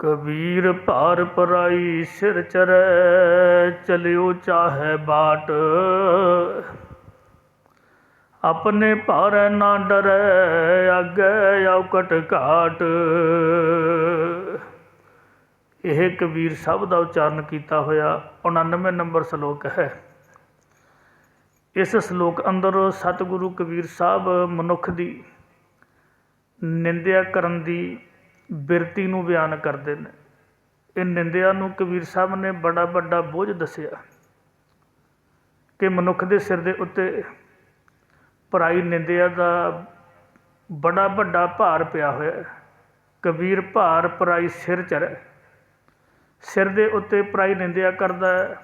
ਕਬੀਰ ਭਾਰ ਪਰਾਈ ਸਿਰ ਚਰੈ ਚਲਿਓ ਚਾਹੇ ਬਾਟ। ਆਪਣੇ ਭਾਰੈ ਨਾ ਡਰੈ, ਆਗੇ ਔਕਟ ਘਾਟ। ਇਹ ਕਬੀਰ ਸਾਹਿਬ ਦਾ ਉਚਾਰਨ ਕੀਤਾ ਹੋਇਆ 99 ਨੰਬਰ ਸ਼ਲੋਕ ਹੈ। ਇਸ ਸ਼ਲੋਕ ਅੰਦਰ ਸਤਿਗੁਰੂ ਕਬੀਰ ਸਾਹਿਬ ਮਨੁੱਖ ਦੀ ਨਿੰਦਿਆ ਕਰਨ ਦੀ ਬਿਰਤੀ ਨੂੰ ਬਿਆਨ ਕਰਦੇ ਨੇ। ਇਹ ਨਿੰਦਿਆ ਨੂੰ ਕਬੀਰ ਸਾਹਿਬ ਨੇ ਬੜਾ ਵੱਡਾ ਬੋਝ ਦੱਸਿਆ ਕਿ ਮਨੁੱਖ ਦੇ ਸਿਰ ਦੇ ਉੱਤੇ ਪਰਾਈ ਨਿੰਦਿਆ ਦਾ ਬੜਾ ਵੱਡਾ ਭਾਰ ਪਿਆ ਹੋਇਆ ਹੈ। ਕਬੀਰ ਭਾਰ ਪਰਾਈ ਸਿਰ ਚੜ੍ਹੈ ਸਿਰ ਦੇ ਉੱਤੇ ਪਰਾਈ ਨਿੰਦਿਆ ਕਰਦਾ ਹੈ।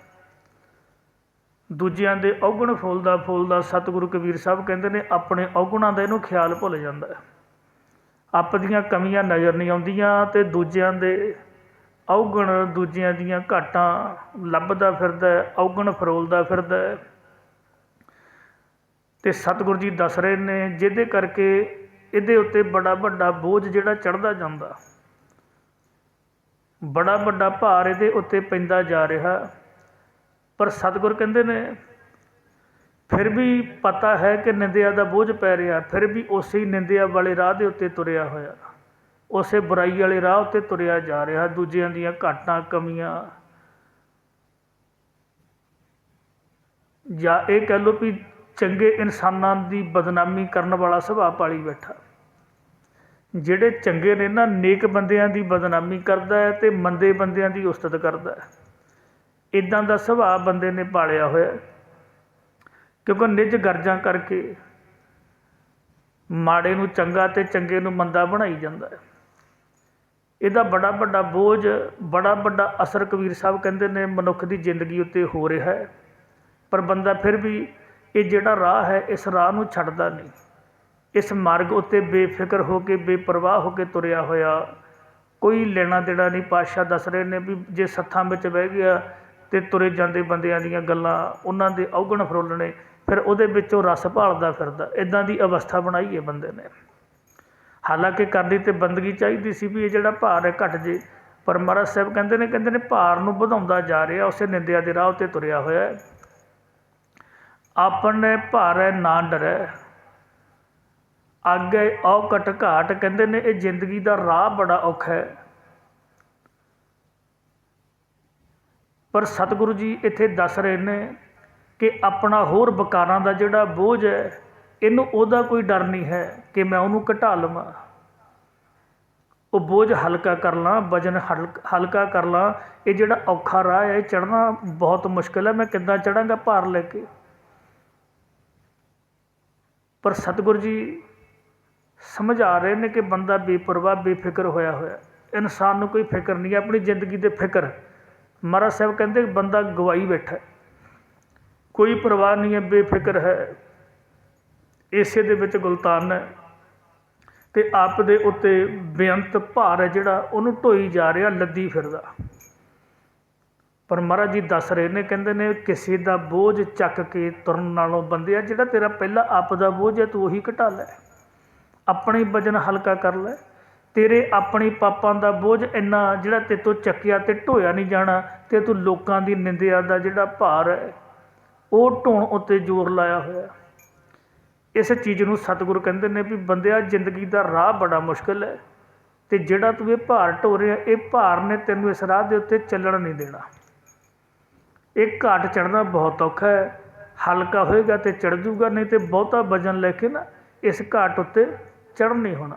ਦੂਜਿਆਂ ਦੇ ਔਗਣ ਫੁੱਲਦਾ ਫੁੱਲਦਾ ਸਤਿਗੁਰੂ ਕਬੀਰ ਸਾਹਿਬ ਕਹਿੰਦੇ ਨੇ, ਆਪਣੇ ਔਗਣਾਂ ਦਾ ਇਹਨੂੰ ਖਿਆਲ ਭੁੱਲ ਜਾਂਦਾ ਹੈ। ਆਪ ਦੀਆਂ ਕਮੀਆਂ ਨਜ਼ਰ ਨਹੀਂ ਆਉਂਦੀਆਂ ਅਤੇ ਦੂਜਿਆਂ ਦੇ ਔਗਣ ਦੂਜਿਆਂ ਦੀਆਂ ਘਾਟਾਂ ਲੱਭਦਾ ਫਿਰਦਾ ਔਗਣ ਫਰੋਲਦਾ ਫਿਰਦਾ ਅਤੇ ਸਤਿਗੁਰੂ ਜੀ ਦੱਸ ਰਹੇ ਨੇ, ਜਿਹਦੇ ਕਰਕੇ ਇਹਦੇ ਉੱਤੇ ਬੜਾ ਵੱਡਾ ਬੋਝ ਜਿਹੜਾ ਚੜਦਾ ਜਾਂਦਾ। ਬੜਾ ਵੱਡਾ ਭਾਰ ਇਹਦੇ ਉੱਤੇ ਪੈਂਦਾ ਜਾ ਰਿਹਾ। ਪਰ ਸਤਿਗੁਰ ਕਹਿੰਦੇ ਨੇ ਫਿਰ ਵੀ ਪਤਾ ਹੈ ਕਿ ਨਿੰਦਿਆ ਦਾ ਬੋਝ ਪੈ ਰਿਹਾ, ਫਿਰ ਵੀ ਉਸੇ ਹੀ ਨਿੰਦਿਆ ਵਾਲੇ ਰਾਹ ਦੇ ਉੱਤੇ ਤੁਰਿਆ ਹੋਇਆ। ਉਸੇ ਬੁਰਾਈ ਵਾਲੇ ਰਾਹ ਉੱਤੇ ਤੁਰਿਆ ਜਾ ਰਿਹਾ, ਦੂਜਿਆਂ ਦੀਆਂ ਘਾਟਾਂ, ਕਮੀਆਂ। ਜਾਂ ਇਹ ਕਹਿ ਲਓ ਵੀ ਚੰਗੇ ਇਨਸਾਨਾਂ ਦੀ ਬਦਨਾਮੀ ਕਰਨ ਵਾਲਾ ਸੁਭਾਅ ਪਾਲੀ ਬੈਠਾ। ਜਿਹੜੇ ਚੰਗੇ ਨੇ ਨਾ, ਨੇਕ ਬੰਦਿਆਂ ਦੀ ਬਦਨਾਮੀ ਕਰਦਾ ਹੈ ਤੇ ਮੰਦੇ ਬੰਦਿਆਂ ਦੀ ਉਸਤਤ ਕਰਦਾ ਹੈ। ਇਦਾਂ ਦਾ ਸੁਭਾਅ ਬੰਦੇ ਨੇ ਪਾਲਿਆ ਹੋਇਆ। ਹੈ। ਕਿਉਂਕਿ ਨਿੱਜ ਗਰਜਾਂ ਕਰਕੇ ਮਾੜੇ ਨੂੰ ਚੰਗਾ ਤੇ ਚੰਗੇ ਨੂੰ ਮੰਦਾ ਬਣਾਈ ਜਾਂਦਾ ਹੈ। ਇਹਦਾ ਬੜਾ ਵੱਡਾ ਬੋਝ, ਬੜਾ ਵੱਡਾ ਅਸਰ ਕਬੀਰ ਸਾਹਿਬ ਕਹਿੰਦੇ ਨੇ ਮਨੁੱਖ ਦੀ ਜ਼ਿੰਦਗੀ ਉੱਤੇ ਹੋ ਰਿਹਾ ਹੈ। ਪਰ ਬੰਦਾ ਫਿਰ ਵੀ ਇਹ ਜਿਹੜਾ ਰਾਹ ਹੈ, ਇਸ ਰਾਹ ਨੂੰ ਛੱਡਦਾ ਨਹੀਂ। ਇਸ ਮਾਰਗ ਉੱਤੇ ਬੇਫਿਕਰ ਹੋ ਕੇ, ਬੇਪਰਵਾਹ ਹੋ ਕੇ ਤੁਰਿਆ ਹੋਇਆ ਕੋਈ ਲੈਣਾ ਦੇਣਾ ਨਹੀਂ। ਪਾਤਸ਼ਾਹ ਦੱਸ ਰਹੇ ਨੇ ਵੀ ਜੇ ਸੱਥਾਂ ਵਿੱਚ ਬਹਿ ਗਿਆ ਤੇ ਤੁਰੇ ਜਾਂਦੇ ਬੰਦਿਆਂ ਦੀਆਂ ਗੱਲਾਂ, ਉਹਨਾਂ ਦੇ ਔਗਣ ਫਰੋਲਣੇ ਫਿਰ ਉਹਦੇ ਵਿੱਚੋਂ ਰਸ ਭਾਲਦਾ ਫਿਰਦਾ ਇੱਦਾਂ ਦੀ ਅਵਸਥਾ ਬਣਾਈ ਹੈ ਬੰਦੇ ਨੇ। ਹਾਲਾਂਕਿ ਕਰਨੀ ਤੇ ਬੰਦਗੀ ਚਾਹੀਦੀ ਸੀ ਵੀ ਇਹ ਜਿਹੜਾ ਭਾਰ ਹੈ ਘਟ ਜੇ, ਪਰ ਮਹਾਰਾਜ ਸਾਹਿਬ ਕਹਿੰਦੇ ਨੇ ਕਹਿੰਦੇ ਨੇ ਭਾਰ ਨੂੰ ਵਧਾਉਂਦਾ ਜਾ ਰਿਹਾ, ਉਸੇ ਨਿੰਦਿਆ ਦੇ ਰਾਹ ਉੱਤੇ ਤੁਰਿਆ ਹੋਇਆ ਹੈ। ਆਪਣੇ ਭਾਰੈ ਨਾ ਡਰੈ। ਅੱਗੇ ਔਕਟ ਘਾਟ, ਕਹਿੰਦੇ ਨੇ ਇਹ ਜ਼ਿੰਦਗੀ ਦਾ ਰਾਹ ਬੜਾ ਔਖਾ ਹੈ। ਪਰ ਸਤਿਗੁਰੂ ਜੀ ਇੱਥੇ ਦੱਸ ਰਹੇ ਨੇ ਕਿ ਆਪਣਾ ਹੋਰ ਬਕਾਰਾਂ ਦਾ ਜਿਹੜਾ ਬੋਝ ਹੈ, ਇਹਨੂੰ ਉਹਦਾ ਕੋਈ ਡਰ ਨਹੀਂ ਹੈ ਕਿ ਮੈਂ ਉਹਨੂੰ ਘਟਾ ਲਵਾਂ। ਉਹ ਬੋਝ ਹਲਕਾ ਕਰ ਲਾਂ, ਵਜਨ ਹਲਕ- ਹਲਕਾ ਕਰ ਲਾਂ। ਇਹ ਜਿਹੜਾ ਔਖਾ ਰਾਹ ਹੈ, ਇਹ ਚੜ੍ਹਨਾ ਬਹੁਤ ਮੁਸ਼ਕਿਲ ਹੈ। ਮੈਂ ਕਿੱਦਾਂ ਚੜਾਂਗਾ ਭਾਰ ਲੈ ਕੇ। ਪਰ ਸਤਿਗੁਰੂ ਜੀ ਸਮਝਾ ਰਹੇ ਨੇ ਕਿ ਬੰਦਾ ਬੇਪਰਵਾਹ, ਬੇਫਿਕਰ ਹੋਇਆ ਹੋਇਆ। ਇਨਸਾਨ ਨੂੰ ਕੋਈ ਫਿਕਰ ਨਹੀਂ ਹੈ, ਆਪਣੀ ਜ਼ਿੰਦਗੀ ਦੇ ਫਿਕਰ। ਮਹਾਰਾਜ ਸਾਹਿਬ ਕਹਿੰਦੇ, ਬੰਦਾ ਗਵਾਈ ਬੈਠਾ ਕੋਈ ਪਰਵਾਹ ਨਹੀਂ ਹੈ, ਬੇਫਿਕਰ ਹੈ। ਇਸੇ ਦੇ ਵਿੱਚ ਗੁਲਤਾਨ ਹੈ ਤੇ ਆਪ ਦੇ ਉੱਤੇ ਬੇਅੰਤ ਭਾਰ ਹੈ ਜਿਹੜਾ ਉਹਨੂੰ ਢੋਈ ਜਾ ਰਿਹਾ ਲੱਦੀ ਫਿਰਦਾ। ਪਰ ਮਹਾਰਾਜ ਜੀ ਦੱਸ ਰਹੇ ਨੇ, ਕਹਿੰਦੇ ਨੇ ਕਿਸੇ ਦਾ ਬੋਝ ਚੱਕ ਕੇ ਤੁਰਨ ਨਾਲੋਂ ਬੰਦਿਆ, ਜਿਹੜਾ ਤੇਰਾ ਪਹਿਲਾ ਆਪ ਦਾ ਬੋਝ ਹੈ, ਤੂੰ ਉਹੀ ਘਟਾ ਲੈ। ਆਪਣੇ ਵਜਨ ਹਲਕਾ ਕਰ ਲੈ। ਤੇਰੇ ਆਪਣੇ ਪਾਪਾਂ ਦਾ ਬੋਝ ਇੰਨਾ ਜਿਹੜਾ ਤੇ ਤੋਂ ਚੱਕਿਆ ਤੇ ਢੋਇਆ ਨਹੀਂ ਜਾਣਾ, ਤੇ ਤੂੰ ਲੋਕਾਂ ਦੀ ਨਿੰਦਿਆ ਦਾ ਜਿਹੜਾ ਭਾਰ ਹੈ ਉਹ ਢੋਣ ਉੱਤੇ ਜ਼ੋਰ ਲਾਇਆ ਹੋਇਆ ਇਸ ਚੀਜ਼ ਨੂੰ ਸਤਿਗੁਰੂ ਕਹਿੰਦੇ ਨੇ ਵੀ ਬੰਦਿਆ, ਜ਼ਿੰਦਗੀ ਦਾ ਰਾਹ ਬੜਾ ਮੁਸ਼ਕਲ ਹੈ ਤੇ ਜਿਹੜਾ ਤੂੰ ਇਹ ਭਾਰ ਢੋ ਰਿਹਾ, ਇਹ ਭਾਰ ਨੇ ਤੈਨੂੰ ਇਸ ਰਾਹ ਦੇ ਉੱਤੇ ਚੱਲਣ ਨਹੀਂ ਦੇਣਾ। ਇਹ ਘਾਟ ਚੜਨਾ ਬਹੁਤ ਔਖਾ ਹੈ। ਹਲਕਾ ਹੋਏਗਾ ਤੇ ਚੜ ਜੂਗਾ ਨਹੀਂ ਤੇ ਬਹੁਤਾ ਵਜਨ ਲੈ ਕੇ ਨਾ ਇਸ ਘਾਟ ਉੱਤੇ ਚੜ੍ਹ ਨਹੀਂ ਹੋਣਾ।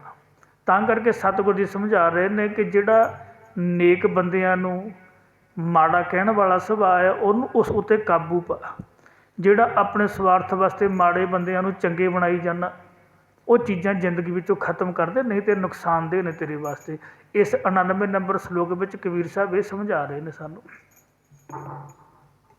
ਤਾਂ ਕਰਕੇ ਸਤਿਗੁਰੂ ਜੀ ਸਮਝਾ ਰਹੇ ਨੇ ਕਿ ਜਿਹੜਾ ਨੇਕ ਬੰਦਿਆਂ ਨੂੰ ਮਾੜਾ ਕਹਿਣ ਵਾਲਾ ਸੁਭਾਅ ਹੈ, ਉਹਨੂੰ ਉਸ ਉੱਤੇ ਕਾਬੂ ਪਾ। ਜਿਹੜਾ ਆਪਣੇ ਸਵਾਰਥ ਵਾਸਤੇ ਮਾੜੇ ਬੰਦਿਆਂ ਨੂੰ ਚੰਗੇ ਬਣਾਈ ਜਾਂਦਾ, ਉਹ ਚੀਜ਼ਾਂ ਜ਼ਿੰਦਗੀ ਵਿੱਚੋਂ ਖਤਮ ਕਰ ਦੇ, ਨਹੀਂ ਤੇ ਨੁਕਸਾਨਦੇਹ ਨੇ ਤੇਰੇ ਵਾਸਤੇ। ਇਸ 99 ਨੰਬਰ ਸ਼ਲੋਕ ਵਿੱਚ ਕਬੀਰ ਸਾਹਿਬ ਇਹ ਸਮਝਾ ਰਹੇ ਨੇ ਸਾਨੂੰ।